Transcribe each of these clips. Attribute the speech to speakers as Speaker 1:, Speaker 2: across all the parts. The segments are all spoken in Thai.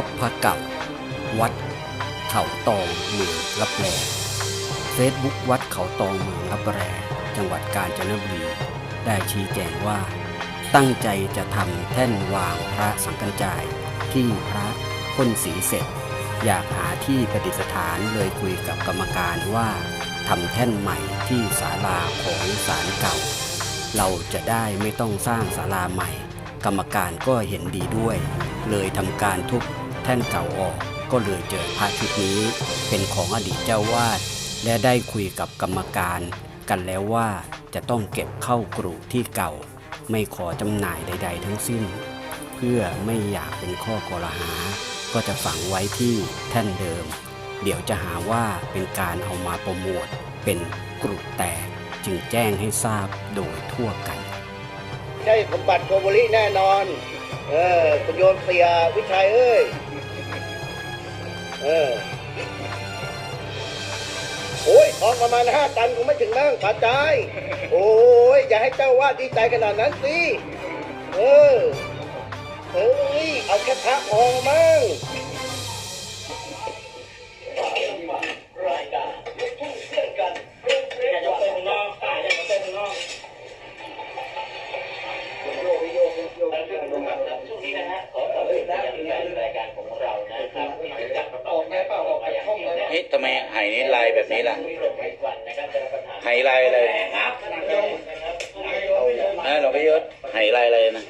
Speaker 1: พบพระเก่า วัดเขาตองเมืองลับแลเฟซบุ๊กวัดเขาตองเมืองลับแลจังหวัดกาญจนบุรีได้ชี้แจงว่า ตั้งใจจะทำแท่นวางพระสังกัญจายที่พระพ่นสีเสร็จ อยากหาที่ประดิษฐานเลยคุยกับกรรมการว่าทำแท่นใหม่ที่ศาลาของศาลเก่า เราจะได้ไม่ต้องสร้างศาลาใหม่ กรรมการก็เห็นดีด้วย เลยทำการทุบ แท่นเก่าออก ก็เลยเจอพระชุดนี้ เป็นของอดีตเจ้าวาด และได้คุยกับกรรมการ กันแล้วว่าจะต้องเก็บเข้ากรุที่เก่า ไม่ขอจำหน่ายใด ๆ ทั้งสิ้น เพื่อไม่อยากเป็นข้อกลหา ก็จะฝังไว้ที่แท่นเดิม เดี๋ยวจะหาว่าเป็นการเอามาโปรโมทเป็นกรุแตกจึงแจ้งให้ทราบโดยทั่วกัน
Speaker 2: ใช่สมบัติโกโบริแน่นอน เออคุณโยนเสียวิชัยเอ้ย โอ้ยทองประมาณห้าตันคงไม่ถึงนั่งผาใจายโอ้ย อย่าให้เจ้าว่าดีใจขนาดนั้นสิ เออเอ้ย เอาแค่พระพองมั้ง
Speaker 3: ช่วงนี้นะฮะขอขอบคุณยังแฟนรายการของเรานะครับ
Speaker 4: เฮ้ยทำไมไหนี่ลายแบบนี้ล่ะ
Speaker 3: วิโรจน์ไพวันนะครับจะรับประทาน
Speaker 4: ไหลายอะไร
Speaker 3: ครับนะครับ
Speaker 4: เออเราไปยศไหลายอะไรนะ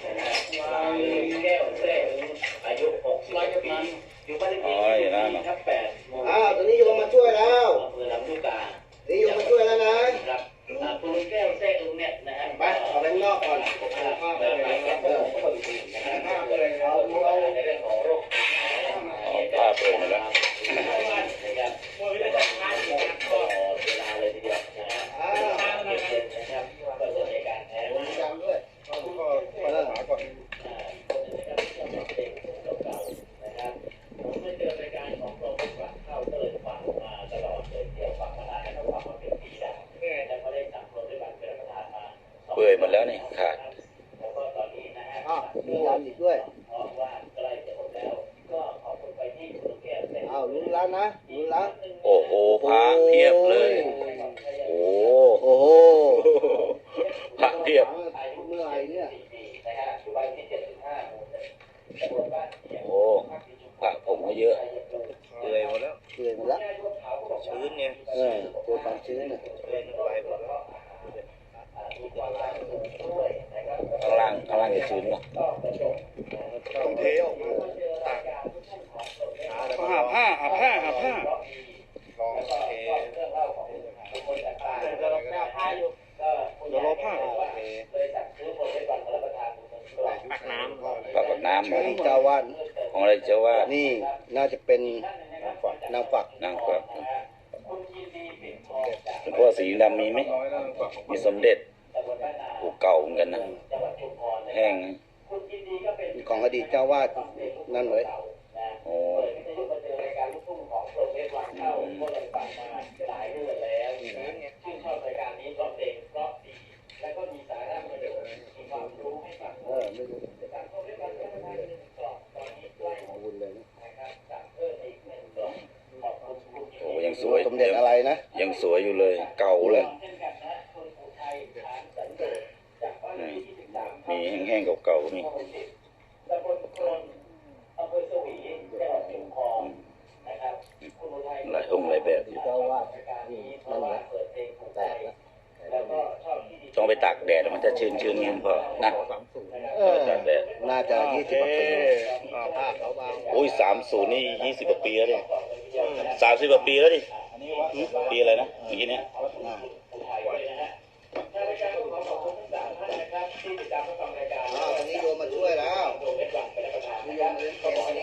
Speaker 2: ต้อ
Speaker 3: งเท
Speaker 2: ออ
Speaker 3: กมาตาก
Speaker 4: หาผ้า
Speaker 5: หา
Speaker 6: ผ้าหาผ้า
Speaker 5: ลองเท
Speaker 6: เดี๋ยวราผ้าตักน้
Speaker 4: ปรากฏน้ำ
Speaker 2: อันนี้เจ้าวาด
Speaker 4: ของอะไรเจ้าว่า
Speaker 2: นี่น่าจะเป็นนางฝัก
Speaker 4: นางกวักหลวงพ่อสีดำมีไหม มีสมเด็จโอ้เก่าเหมือนกันนะ แห้งนะ
Speaker 2: อดีตเจ้าวาดนั่นเลย
Speaker 4: โอ้อืม
Speaker 2: เออไม่รู้เอาบุญเลยนะ
Speaker 4: โอ้ยังสวย
Speaker 2: สมเด็จอะไรนะ
Speaker 4: ยังสวยอยู่เลย เก่าเลยอืมมีแห้งๆเก่าๆก็มี หลายองค์หลายแบบอยู่
Speaker 2: เจ้าวาดนี่นั่นเลยแตกแล้ว
Speaker 4: ต้องไปตากแดดมันจะชื้น ชื้นๆเงี้ยพอนะ
Speaker 2: เออ
Speaker 4: ตากแดด
Speaker 2: น่าจะยี่สิบกว่าปี
Speaker 5: อ่าผ้าขาวบาง
Speaker 4: โอ้ยสามศูนย์นี่ยี่สิบกว่าปีแล้วดิสามสิบกว่าปีแล้วดิปีอะไรนะเมื่อกี้เนี้ย
Speaker 2: อ้าวตอนนี้โยมมาช่วยแล้วโยมเลี้ยงแกงวัน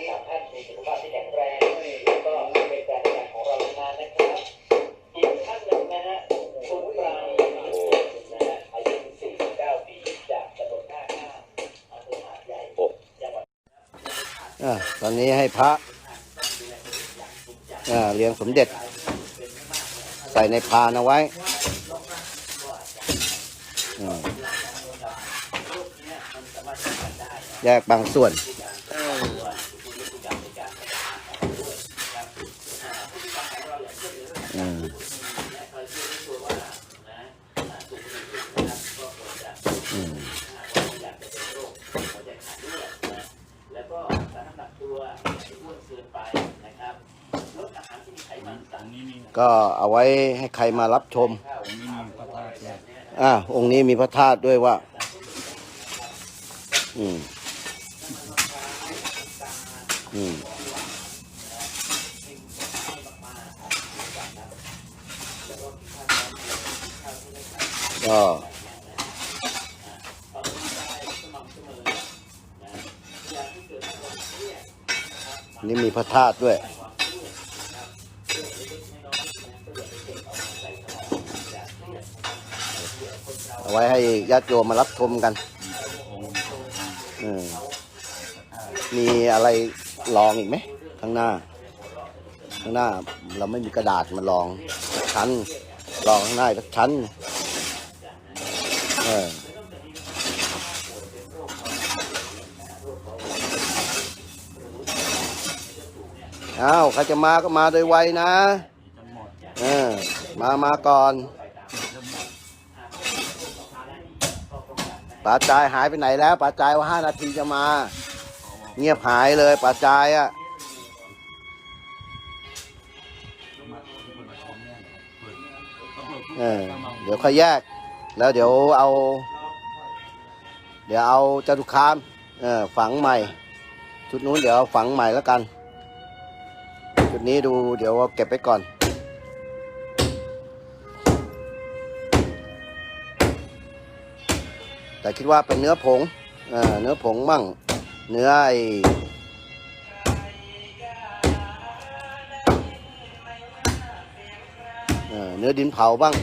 Speaker 3: อตอ
Speaker 2: นนี้ให้พระเลี้ยงสมเด็จ ใส่ในพานเอาไว้แยกบางส่วน ก็เอาไว้ให้ใครมารับชมอ่าองค์นี้มีพระธาตุด้วยว่า อืม อืมก็นี่มีพระธาตุด้วย เอาไว้ให้ญาติโยมมารับชมกันอืมมีอะไรลองอีกไหมข้างหน้า ข้างหน้า เราไม่มีกระดาษมาลองสักชั้นลองข้างหน้าอีกสักชั้นเอออ้าวใครจะมาก็มาโดยไวนะ เออ มามาก่อน ป๋าจายหายไปไหนแล้วป๋าจายว่าห้านาทีจะมา เงียบหายเลยป๋าจายอะเออเดี๋ยวค่อยแยก แล้วเดี๋ยวเอา เดี๋ยวเอาจตุคามเออฝังใหม่ ชุดนู้นเดี๋ยวเอาฝังใหม่แล้วกันจุดนี้ดูเดี๋ยวเก็บไปก่อน แต่คิดว่าเป็นเนื้อผงเอเนื้อผงมั่ง เนื้อไอเอเนื้อดินเผาบ้าง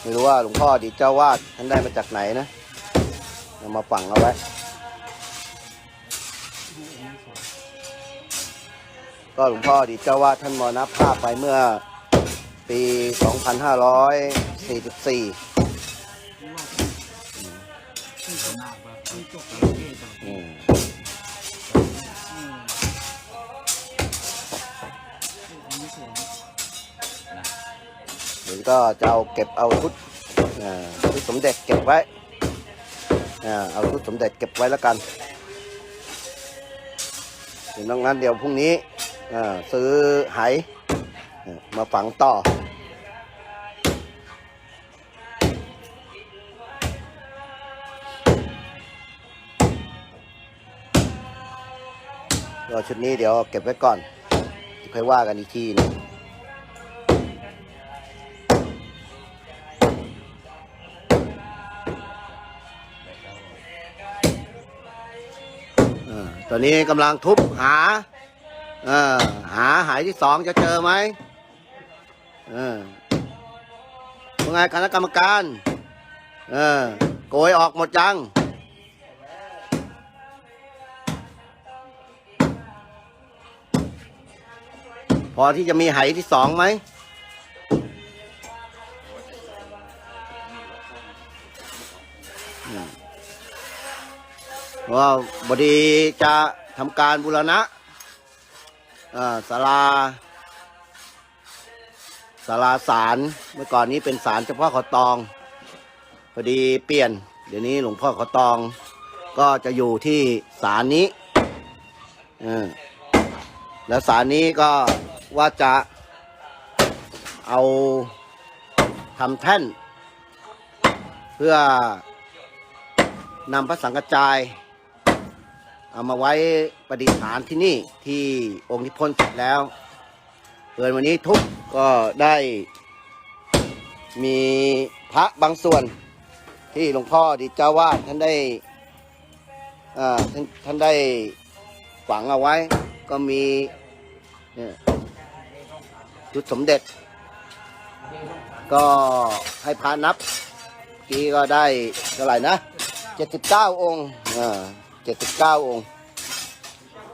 Speaker 2: ไม่รู้ว่าหลวงพ่อดีเจ้าวาดท่านได้มาจากไหนนะเอามาฝังเอาไว้ ก็หลวงพ่อดีเจ้าวาดท่านมรณภาพไปเมื่อปี 2544 ก็จะเอาเก็บเอาชุดชุดสมเด็จเก็บไว้เอาชุดสมเด็จเก็บไว้แล้วกันดี๋ยวน้องงั้นเดี๋ยวพรุ่งนี้ซื้อไหมาฝังต่อก็ชุดนี้เดี๋ยวเก็บไว้ก่อนค่อยว่ากันอีกทีนึง อนนี้กำลังทุบหา เออหาหายที่สองจะเจอไหมเออว่าไงคณะกรรมการ เออโกยออกหมดยังพอที่จะมีหายที่สองไหม อืม ว่าบดีจะทำการบูรณะศาลาศาลาศาลเมื่อก่อนนี้เป็นศาลเฉพาะขาตอง พอดีเปลี่ยน เดี๋ยวนี้หลวงพ่อขาตอง ก็จะอยู่ที่ศาลนี้แล้วศาลนี้ก็ว่าจะเอาทำแท่น เพื่อนำพระสังฆจาย เอามาไว้ประดิษฐานที่นี่ที่องค์ที่พ้นเสร็จแล้วเกินวันนี้ทุกก็ได้มีพระบางส่วนที่หลวงพ่อดิเจ้าวาดท่านได้อ่าท่านท่านได้ฝังเอาไว้ ก็มีเนี่ยจุดสมเด็จ ก็ให้พานับกี้ก็ได้เท่าไหร่นะเจ็ดสิบเก้าองค์อ่า เจ็ดสิบเก้าองค์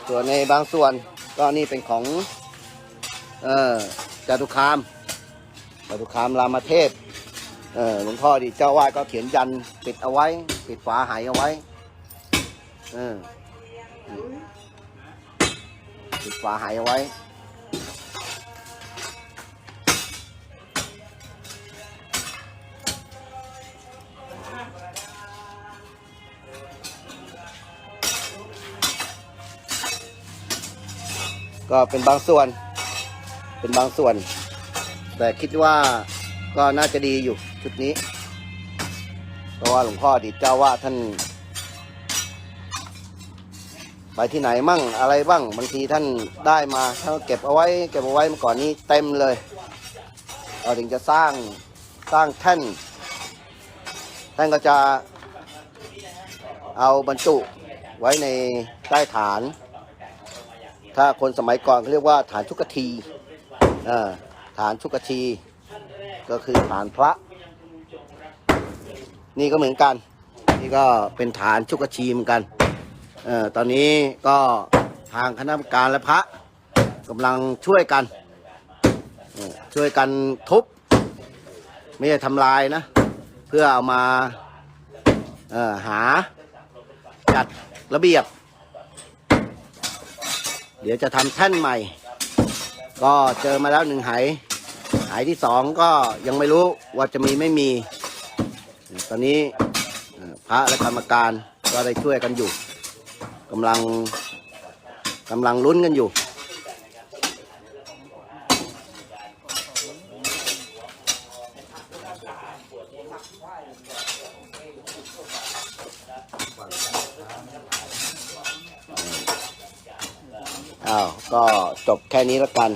Speaker 2: ส่วนในบางส่วนก็นี่เป็นของเอ่อจตุคามจตุคามรามเทพเออหลวงพ่อดีเจ้าวาดก็เขียนยันปิดเอาไว้ ปิดฝาหายเอาไว้เออปิดฝาหายเอาไว้ ก็เป็นบางส่วน เป็นบางส่วน แต่คิดว่าก็น่าจะดีอยู่ชุดนี้ เพราะว่าหลวงพ่อดีเจ้าว่าท่าน ไปที่ไหนมั่งอะไรบ้างบางทีท่านได้มาท่านก็เก็บเอาไว้ เก็บเอาไว้เมื่อก่อนนี้เต็มเลยเราถึงจะสร้างสร้างแท่นท่านก็จะเอาบรรจุไว้ในใต้ฐาน ถ้าคนสมัยก่อนเขาเรียกว่าฐานชุกทีฐานชุกทีก็คือฐานพระ นี่ก็เหมือนกัน นี่ก็เป็นฐานชุกชีเหมือนกันออตอนนี้ก็ทางคณะกรรมการและพระกำลังช่วยกันช่วยกันทุบ ไม่ใช่ทำลายนะ เพื่อเอามาหาจัดระเบียบ เดี๋ยวจะทำแท่นใหม่ ก็เจอมาแล้วหนึ่งหายหายที่สองก็ยังไม่รู้ว่าจะมีไม่มี ตอนนี้พระและกรรมการก็ได้ช่วยกันอยู่กำลังกำลังลุ้นกันอยู่ อ้าว ก็ จบแค่นี้แล้วกัน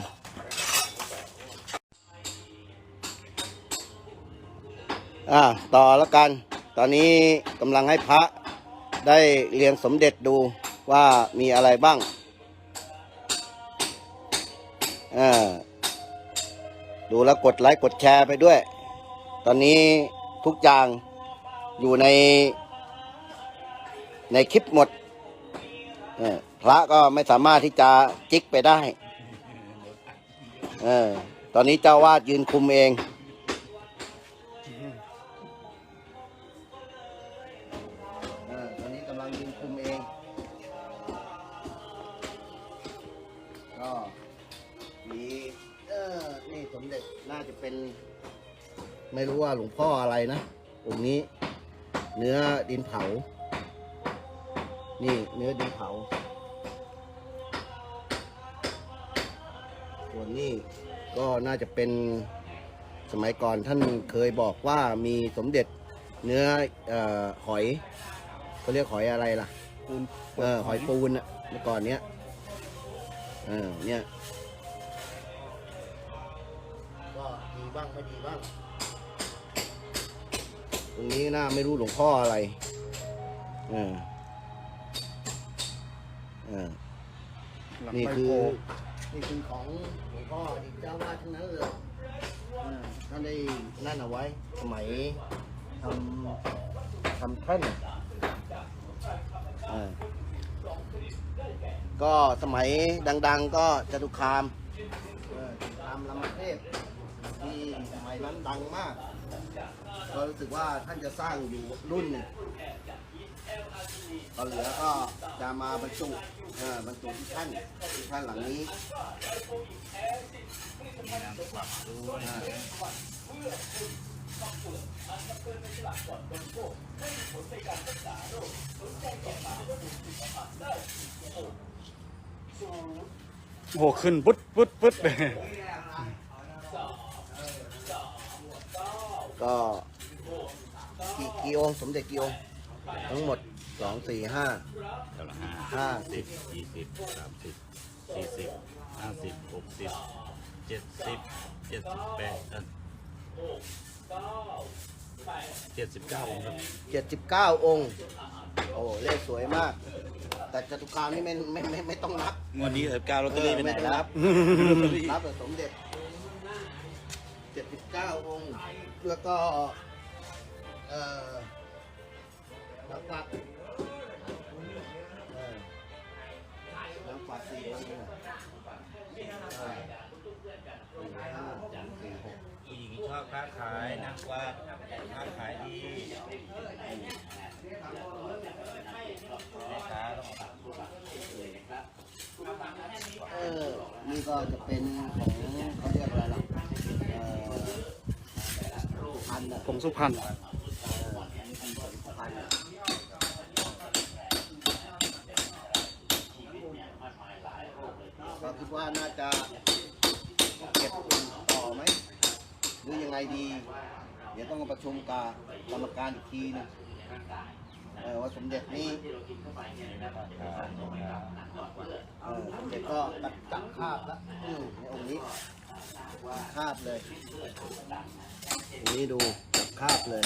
Speaker 2: อ่าต่อแล้วกัน ตอนนี้กำลังให้พระได้เรียงสมเด็จดูว่ามีอะไรบ้างเออดูแล้วกดไลค์กดแชร์ไปด้วย ตอนนี้ทุกอย่างอยู่ในในคลิปหมดเออ พระก็ไม่สามารถที่จะจิกไปได้ เออ ตอนนี้เจ้าวาดยืนคุมเอง เออ ตอนนี้กำลังยืนคุมเอง ก็มีเออ นี่สมเด็จน่าจะเป็น ไม่รู้ว่าหลวงพ่ออะไรนะองค์นี้ เนื้อดินเผา นี่เนื้อดินเผา ส่วนนี้ก็น่าจะเป็นสมัยก่อนท่านเคยบอกว่ามีสมเด็จเนื้อเอ่อหอยเขาเรียกหอยอะไรล่ะ
Speaker 6: ปูน
Speaker 2: เออหอยปูนอะเมื่อก่อนเนี้ยเออเนี่ยก็ดีบ้างไม่ดีบ้าง ตรงนี้น่าไม่รู้หลวงพ่ออะไรเออเออ
Speaker 6: หลัง
Speaker 2: นี่
Speaker 6: ใบ
Speaker 2: คือ
Speaker 6: โพ
Speaker 2: นี่คือของหลวงพ่ออดีตเจ้าวาดทั้งนั้นเลยเออท่านได้นั่นเอาไว้สมัยทำทำแท่นเออก็สมัยดัง ๆ ก็จตุคามเออจตุคามลำเทพที่สมัยนั้นดังมาก ก็รู้สึกว่าท่านจะสร้างอยู่รุ่นหนึ่งตอนเหลือก็จะมาบรรจุ เออบรรจุที่ท่านที่ท่านหลังนี้อ่า
Speaker 6: โอ้โหขึ้นปุ๊ดปุ๊ดปุ๊ดเลย
Speaker 2: ก็กี่กี่องค์สมเด็จกี่องค์ทั้งหมด สองสี่ห้าห้าสิบ
Speaker 4: ยี่สิบสามสิบสี่สิบห้าสิบหกสิบเจ็ดสิบเจ็ดสิบแปดเจ็ดสิบเก้าองค์ครับ
Speaker 2: เจ็ดสิบเก้าองค์ โอ้เลขสวยมาก แต่จตุคามนี่ไม่ไม่ไม่ไม่ต้องนับ
Speaker 4: งวดนี้สิบเก้าลอตเตอรี่ไปไหน
Speaker 2: ม่ต้
Speaker 4: แล้
Speaker 2: อง
Speaker 4: ว
Speaker 2: นับนับแต่สมเด็จเจ็ดสิบเก้าองค์ แล้วก็ เอ่อน้ำปัด น้ำปัดสี่องค์เนี่ยเออหนึ่งห้าสี่หก
Speaker 4: ผู้หญิงชอบค้าขายนักวาค้าขายดีแม่ค้าต้อง
Speaker 2: เออ นี่ก็จะเป็นของเขาเรียกอะไรล่ะเออพันธุ์อะ
Speaker 6: ผงสุพรรณ
Speaker 2: ดี เดี๋ยวต้องมาประชุมกับกรรมการอีกทีนึงเออว่าสมเด็จนี้เออสมเด็จก็ตัดจับคาบแล้วในองค์นี้คาบเลยนี้ดูจับคาบเลย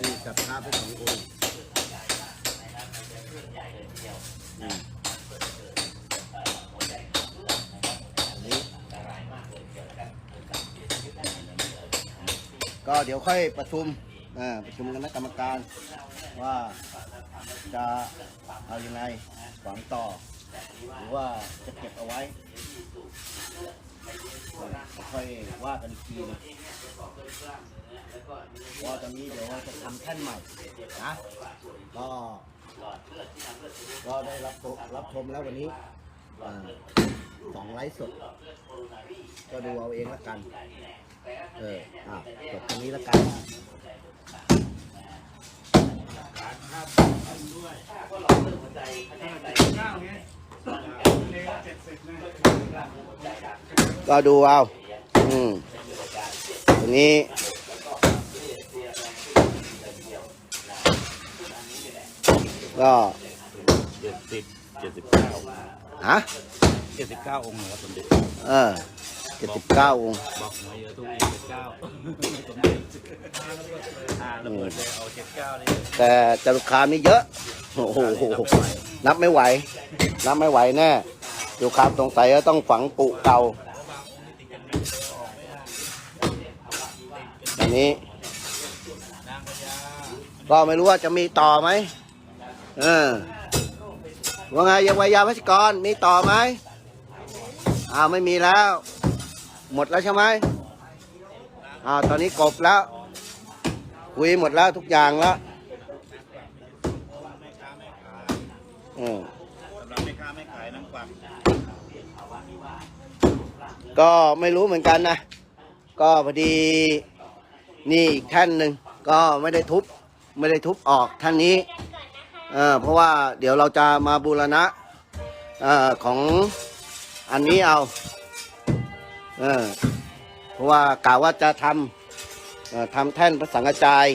Speaker 2: นี่จับคาบไปสององค์ ก็เดี๋ยวค่อยประชุมประชุมคณะกรรมการว่าจะเอายังไงหวังต่อ หรือว่าจะเก็บเอาไว้ค่อยว่ากันทีนะเพราะว่าตอนนี้เดี๋ยวเราจะทำแท่นใหม่นะก็ก็ได้รับรับชมแล้ววันนี้อสองไลฟ์สด ก็ดูเอาเองละกัน เอออะจบตรงนี้แล้วกันก็ดูเอา อืมตรงนี้ก็
Speaker 4: เจ็ดสิบเจ็ดสิบเก้า
Speaker 2: ฮะ
Speaker 4: เจ็ดสิบเก้าองค์นะครับสมเด็จ
Speaker 2: เออ เจ็ดสิบเก้าองค์
Speaker 4: บอกหวยเยอะทุกองค์เจ็ดเก้าสมเด็จอ่าระเบิดเลยเอาเจ็ดเก้าเลย
Speaker 2: แต่จตุคามนี่เยอะ โอ้โห นับไม่ไหว นับไม่ไหวแน่อยู่คามสงสัยว่าต้องฝังปุเก่า อันนี้ ก็ไม่รู้ว่าจะมีต่อไหมเออว่าไงยังวายาพัชกรมีต่อไหมอ้าวไม่มีแล้ว หมดแล้วใช่ไหมอ้าตอนนี้กบแล้วคุยหมดแล้วทุกอย่างแล้วอืมก็ไม่รู้เหมือนกันนะ ก็พอดีนี่อีกท่านหนึ่งก็ไม่ได้ทุบไม่ได้ทุบออกท่านนี้เออเพราะว่าเดี๋ยวเราจะมาบูรณะเอ่อของอันนี้เอา เออเพราะว่ากล่าวว่าจะทำเอ่อทำแท่นพระสังฆจาย